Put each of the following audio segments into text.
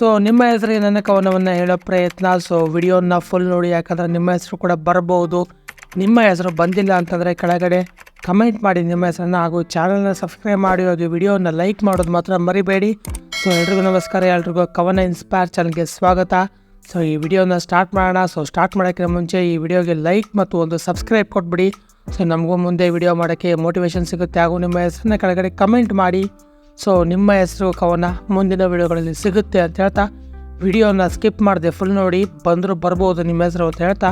So ನಿಮ್ಮ ಹೆಸರಿಗೆ ನನ್ನ ಕವನವನ್ನು ಹೇಳೋ ಪ್ರಯತ್ನ? ಸೊ ವಿಡಿಯೋನ ಫುಲ್ ನೋಡಿ, ಯಾಕಂದರೆ ನಿಮ್ಮ ಹೆಸರು ಕೂಡ ಬರ್ಬೋದು. ನಿಮ್ಮ ಹೆಸರು ಬಂದಿಲ್ಲ ಅಂತಂದರೆ ಕೆಳಗಡೆ ಕಮೆಂಟ್ ಮಾಡಿ ನಿಮ್ಮ ಹೆಸರನ್ನು ಹಾಗೂ ಚಾನಲ್ನ ಸಬ್ಸ್ಕ್ರೈಬ್ ಮಾಡಿ ಅದು ವಿಡಿಯೋನ ಲೈಕ್ ಮಾಡೋದು ಮಾತ್ರ ಮರಿಬೇಡಿ. ಸೊ ಎಲ್ರಿಗೂ ನಮಸ್ಕಾರ, ಎಲ್ರಿಗೂ ಕವನ ಇನ್ಸ್ಪೈರ್ ಚಾನಲ್ಗೆ ಸ್ವಾಗತ. ಸೊ ಈ ವಿಡಿಯೋನ ಸ್ಟಾರ್ಟ್ ಮಾಡೋಣ. ಸೊ ಸ್ಟಾರ್ಟ್ ಮಾಡೋಕ್ಕಿಂತ ಮುಂಚೆ ಈ ವಿಡಿಯೋಗೆ ಲೈಕ್ ಮತ್ತು ಒಂದು ಸಬ್ಸ್ಕ್ರೈಬ್ ಕೊಟ್ಬಿಡಿ. ಸೊ ನಮಗೂ ಮುಂದೆ ವಿಡಿಯೋ ಮಾಡೋಕ್ಕೆ ಮೋಟಿವೇಶನ್ ಸಿಗುತ್ತೆ ಹಾಗೂ ನಿಮ್ಮ ಹೆಸರನ್ನ ಕೆಳಗಡೆ ಕಮೆಂಟ್ ಮಾಡಿ. ಸೊ ನಿಮ್ಮ ಹೆಸರು ಕವನ, ಮುಂದಿನ ವಿಡಿಯೋಗಳಲ್ಲಿ ಸಿಗುತ್ತೆ ಅಂತ ಹೇಳ್ತಾ, ವಿಡಿಯೋನ ಸ್ಕಿಪ್ ಮಾಡಿದೆ ಫುಲ್ ನೋಡಿ, ಬಂದರೂ ಬರ್ಬೋದು ನಿಮ್ಮ ಹೆಸರು ಅಂತ ಹೇಳ್ತಾ,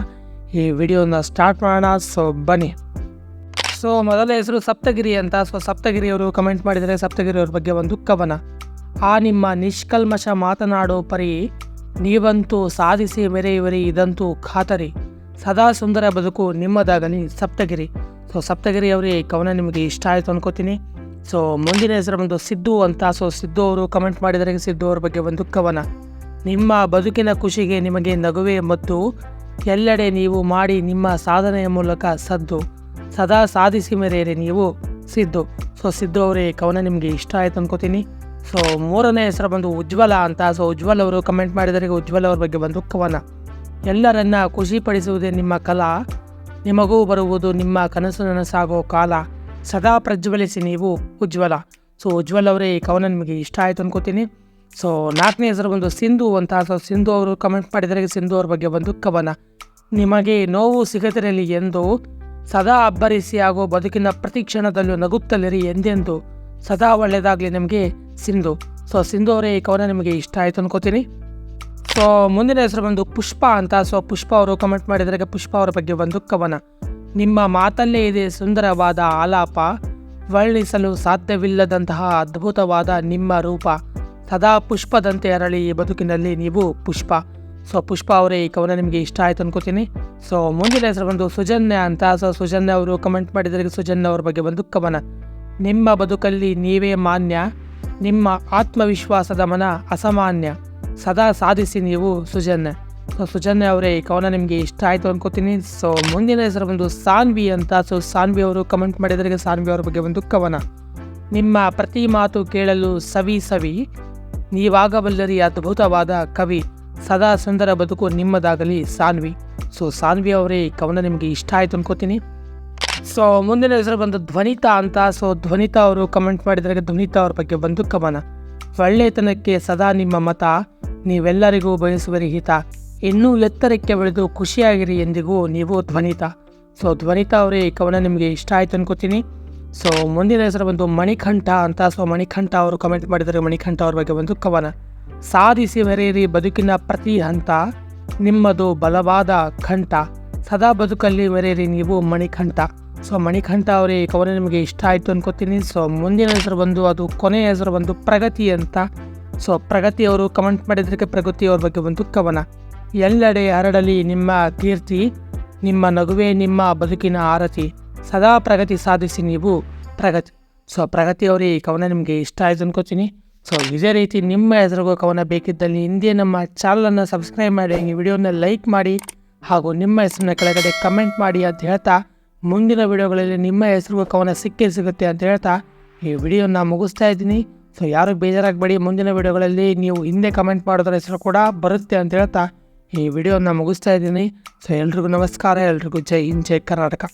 ಈ ವಿಡಿಯೋನ ಸ್ಟಾರ್ಟ್ ಮಾಡೋಣ. ಸೊ ಬನ್ನಿ. ಸೊ ಮೊದಲ ಹೆಸರು ಸಪ್ತಗಿರಿ ಅಂತ. ಸೊ ಸಪ್ತಗಿರಿಯವರು ಕಮೆಂಟ್ ಮಾಡಿದರೆ ಸಪ್ತಗಿರಿಯವ್ರ ಬಗ್ಗೆ ಒಂದು ಕವನ. ಆ ನಿಮ್ಮ ನಿಷ್ಕಲ್ಮಶ ಮಾತನಾಡೋ ಪರಿ, ನೀವಂತೂ ಸಾಧಿಸಿ ಮೆರೆಯುವರಿ, ಇದಂತೂ ಖಾತರಿ. ಸದಾ ಸುಂದರ ಬದುಕು ನಿಮ್ಮದಾಗಲಿ ಸಪ್ತಗಿರಿ. ಸೊ ಸಪ್ತಗಿರಿ ಅವರೇ ಈ ಕವನ ನಿಮಗೆ ಇಷ್ಟ ಆಯಿತು ಅನ್ಕೋತೀನಿ. ಸೊ ಮುಂದಿನ ಹೆಸರು ಬಂದು ಸಿದ್ದು ಅಂತ. ಸೊ ಸಿದ್ದು ಅವರು ಕಮೆಂಟ್ ಮಾಡಿದರೆ ಸಿದ್ದು ಅವ್ರ ಬಗ್ಗೆ ಒಂದು ಕವನ ನಿಮ್ಮ ಬದುಕಿನ ಖುಷಿಗೆ ನಿಮಗೆ ನಗುವೆ ಮತ್ತು ಎಲ್ಲೆಡೆ ನೀವು ಮಾಡಿ ನಿಮ್ಮ ಸಾಧನೆಯ ಮೂಲಕ ಸದ್ದು. ಸದಾ ಸಾಧಿಸಿ ಮೆರೆಯಿರಿ ನೀವು ಸಿದ್ದು. ಸೊ ಸಿದ್ದು ಅವರೇ ಕವನ ನಿಮಗೆ ಇಷ್ಟ ಆಯ್ತು ಅನ್ಕೋತೀನಿ. ಸೊ ಮೂರನೇ ಹೆಸರು ಬಂದು ಉಜ್ವಲ ಅಂತ. ಸೊ ಉಜ್ವಲ್ ಅವರು ಕಮೆಂಟ್ ಮಾಡಿದರೆ ಉಜ್ವಲ ಅವ್ರ ಬಗ್ಗೆ ಬಂದು ಕವನ ಎಲ್ಲರನ್ನ ಖುಷಿಪಡಿಸುವುದೇ ನಿಮ್ಮ ಕಲಾ. ನಿಮಗೂ ಬರುವುದು ನಿಮ್ಮ ಕನಸು ನನಸಾಗೋ ಕಾಲ. ಸದಾ ಪ್ರಜ್ವಲಿಸಿ ನೀವು ಉಜ್ವಲ. ಸೊ ಉಜ್ವಲ್ ಅವರೇ ಈ ಕವನ ನಿಮಗೆ ಇಷ್ಟ ಆಯಿತು ಅನ್ಕೋತೀನಿ. ಸೊ ನಾಲ್ಕನೇ ಹೆಸರು ಬಂದು ಸಿಂಧು ಅಂತ. ಸೊ ಸಿಂಧು ಅವರು ಕಮೆಂಟ್ ಮಾಡಿದರೆ ಸಿಂಧು ಅವ್ರ ಬಗ್ಗೆ ಬಂದು ಕವನ. ನಿಮಗೆ ನೋವು ಸಿಗದಿರಲಿ ಎಂದು, ಸದಾ ಅಬ್ಬರಿಸಿ ಹಾಗೂ ಬದುಕಿನ ಪ್ರತಿ ಕ್ಷಣದಲ್ಲೂ ನಗುತ್ತಲಿರಿ ಎಂದೆಂದು, ಸದಾ ಒಳ್ಳೆಯದಾಗಲಿ ನಿಮಗೆ ಸಿಂಧು. ಸೊ ಸಿಂಧು ಅವರೇ ಈ ಕವನ ನಿಮಗೆ ಇಷ್ಟ ಆಯಿತು ಅನ್ಕೋತೀನಿ. ಸೊ ಮುಂದಿನ ಹೆಸರು ಬಂದು ಪುಷ್ಪ ಅಂತ. ಸೊ ಪುಷ್ಪ ಅವರು ಕಮೆಂಟ್ ಮಾಡಿದರೆ ಪುಷ್ಪ ಅವರ ಬಗ್ಗೆ ಒಂದು ಕವನ. ನಿಮ್ಮ ಮಾತಲ್ಲೇ ಇದೆ ಸುಂದರವಾದ ಆಲಾಪ. ವರ್ಣಿಸಲು ಸಾಧ್ಯವಿಲ್ಲದಂತಹ ಅದ್ಭುತವಾದ ನಿಮ್ಮ ರೂಪ. ಸದಾ ಪುಷ್ಪದಂತೆ ಅರಳಿ ಈ ಬದುಕಿನಲ್ಲಿ ನೀವು ಪುಷ್ಪ. ಸೊ, ಪುಷ್ಪ ಅವರೇ, ಈ ಕವನ ನಿಮಗೆ ಇಷ್ಟ ಆಯ್ತು ಅನ್ಕೋತೀನಿ. ಸೊ, ಮುಂದಿನ ಹೆಸರು ಬಂದು ಸುಜನ್ಯ ಅಂತ. ಸೊ, ಸುಜನ್ಯ ಅವರು ಕಮೆಂಟ್ ಮಾಡಿದರೆ ಸುಜನ್ಯ ಅವ್ರ ಬಗ್ಗೆ ಒಂದು ಕವನ. ನಿಮ್ಮ ಬದುಕಲ್ಲಿ ನೀವೇ ಮಾನ್ಯ. ನಿಮ್ಮ ಆತ್ಮವಿಶ್ವಾಸದ ಮನ ಅಸಾಮಾನ್ಯ. ಸದಾ ಸಾಧಿಸಿ ನೀವು ಸುಜನ್ಯ. ಸೊ ಸುಜನ್ಯ ಅವರೇ, ಈ ಕವನ ನಿಮಗೆ ಇಷ್ಟ ಆಯಿತು ಅನ್ಕೋತೀನಿ. ಸೊ ಮುಂದಿನ ಹೆಸರು ಬಂದು ಸಾನ್ವಿ ಅಂತ. ಸೊ ಸಾನ್ವಿ ಅವರು ಕಮೆಂಟ್ ಮಾಡಿದರೆ ಸಾನ್ವಿ ಅವರ ಬಗ್ಗೆ ಒಂದು ಕವನ. ನಿಮ್ಮ ಪ್ರತಿ ಮಾತು ಕೇಳಲು ಸವಿ ಸವಿ, ನೀವಾಗಬಲ್ಲರಿ ಅದ್ಭುತವಾದ ಕವಿ. ಸದಾ ಸುಂದರ ಬದುಕು ನಿಮ್ಮದಾಗಲಿ ಸಾನ್ವಿ. ಸೊ ಸಾನ್ವಿ ಅವರೇ, ಈ ಕವನ ನಿಮಗೆ ಇಷ್ಟ ಆಯಿತು ಅನ್ಕೋತೀನಿ. ಸೊ ಮುಂದಿನ ಹೆಸರು ಬಂದು ಧ್ವನಿತಾ ಅಂತ. ಸೊ ಧ್ವನಿತಾ ಅವರು ಕಮೆಂಟ್ ಮಾಡಿದರೆ ಧ್ವನಿತಾ ಅವ್ರ ಬಗ್ಗೆ ಬಂದು ಕವನ. ಒಳ್ಳೆತನಕ್ಕೆ ಸದಾ ನಿಮ್ಮ ಮತ. ನೀವೆಲ್ಲರಿಗೂ ಬಯಸುವರಿ ಹಿತ. ಇನ್ನೂ ಎತ್ತರಕ್ಕೆ ಬೆಳೆದು ಖುಷಿಯಾಗಿರಿ ಎಂದಿಗೂ ನೀವು ಧ್ವನಿತ. ಸೊ ಧ್ವನಿತ ಅವರೇ, ಈ ಕವನ ನಿಮಗೆ ಇಷ್ಟ ಆಯ್ತು ಅನ್ಕೋತೀನಿ. ಸೊ ಮುಂದಿನ ಹೆಸರು ಬಂದು ಮಣಿಕಂಠ ಅಂತ. ಸೊ ಮಣಿಕಂಠ ಅವರು ಕಮೆಂಟ್ ಮಾಡಿದರೆ ಮಣಿಕಂಠ ಅವ್ರ ಬಗ್ಗೆ ಒಂದು ಕವನ. ಸಾಧಿಸಿ ಮೆರೆಯಿರಿ ಬದುಕಿನ ಪ್ರತಿ ಹಂತ. ನಿಮ್ಮದು ಬಲವಾದ ಕಂಠ. ಸದಾ ಬದುಕಲ್ಲಿ ಮೆರೆಯಿರಿ ನೀವು ಮಣಿಕಂಠ. ಸೊ ಮಣಿಕಂಠ ಅವರೇ, ಈ ಕವನ ನಿಮಗೆ ಇಷ್ಟ ಆಯಿತು ಅನ್ಕೋತೀನಿ. ಸೊ ಮುಂದಿನ ಹೆಸರು ಬಂದು, ಅದು ಕೊನೆಯ ಹೆಸರು ಬಂದು ಪ್ರಗತಿ ಅಂತ. ಸೊ ಪ್ರಗತಿ ಅವರು ಕಮೆಂಟ್ ಪ್ರಗತಿ ಅವ್ರ ಬಗ್ಗೆ ಒಂದು ಕವನ. ಎಲ್ಲೆಡೆ ಹರಡಲಿ ನಿಮ್ಮ ಕೀರ್ತಿ, ನಿಮ್ಮ ನಗುವೆ, ನಿಮ್ಮ ಬದುಕಿನ ಆರತಿ. ಸದಾ ಪ್ರಗತಿ ಸಾಧಿಸಿ ನೀವು ಪ್ರಗತಿ. ಸೊ ಪ್ರಗತಿ ಅವರೇ, ಈ ಕವನ ನಿಮಗೆ ಇಷ್ಟ ಆಯ್ತು ಅನ್ಕೋತೀನಿ. ಸೊ ಇದೇ ರೀತಿ ನಿಮ್ಮ ಹೆಸರಿಗೂ ಕವನ ಬೇಕಿದ್ದಲ್ಲಿ ಹಿಂದೆ ನಮ್ಮ ಚಾನಲನ್ನು ಸಬ್ಸ್ಕ್ರೈಬ್ ಮಾಡಿ, ಈ ವಿಡಿಯೋನ ಲೈಕ್ ಮಾಡಿ, ಹಾಗೂ ನಿಮ್ಮ ಹೆಸರನ್ನ ಕೆಳಗಡೆ ಕಮೆಂಟ್ ಮಾಡಿ ಅಂತ ಹೇಳ್ತಾ, ಮುಂದಿನ ವಿಡಿಯೋಗಳಲ್ಲಿ ನಿಮ್ಮ ಹೆಸರಿಗೂ ಕವನ ಸಿಕ್ಕೇ ಸಿಗುತ್ತೆ ಅಂತ ಹೇಳ್ತಾ, ಈ ವಿಡಿಯೋನ ಮುಗಿಸ್ತಾ ಇದ್ದೀನಿ. ಸೊ ಯಾರು ಬೇಜಾರಾಗಬೇಡಿ, ಮುಂದಿನ ವಿಡಿಯೋಗಳಲ್ಲಿ ನೀವು ಹಿಂದೆ ಕಮೆಂಟ್ ಮಾಡೋದ್ರ ಹೆಸರು ಕೂಡ ಬರುತ್ತೆ ಅಂತ ಹೇಳ್ತಾ ಈ ವಿಡಿಯೋನ ಮುಗಿಸ್ತಾ ಇದ್ದೀನಿ ಸೊ ಎಲ್ರಿಗೂ ನಮಸ್ಕಾರ ಎಲ್ರಿಗೂ ಜೈ ಹಿಂದ್ ಜೈ ಕರ್ನಾಟಕ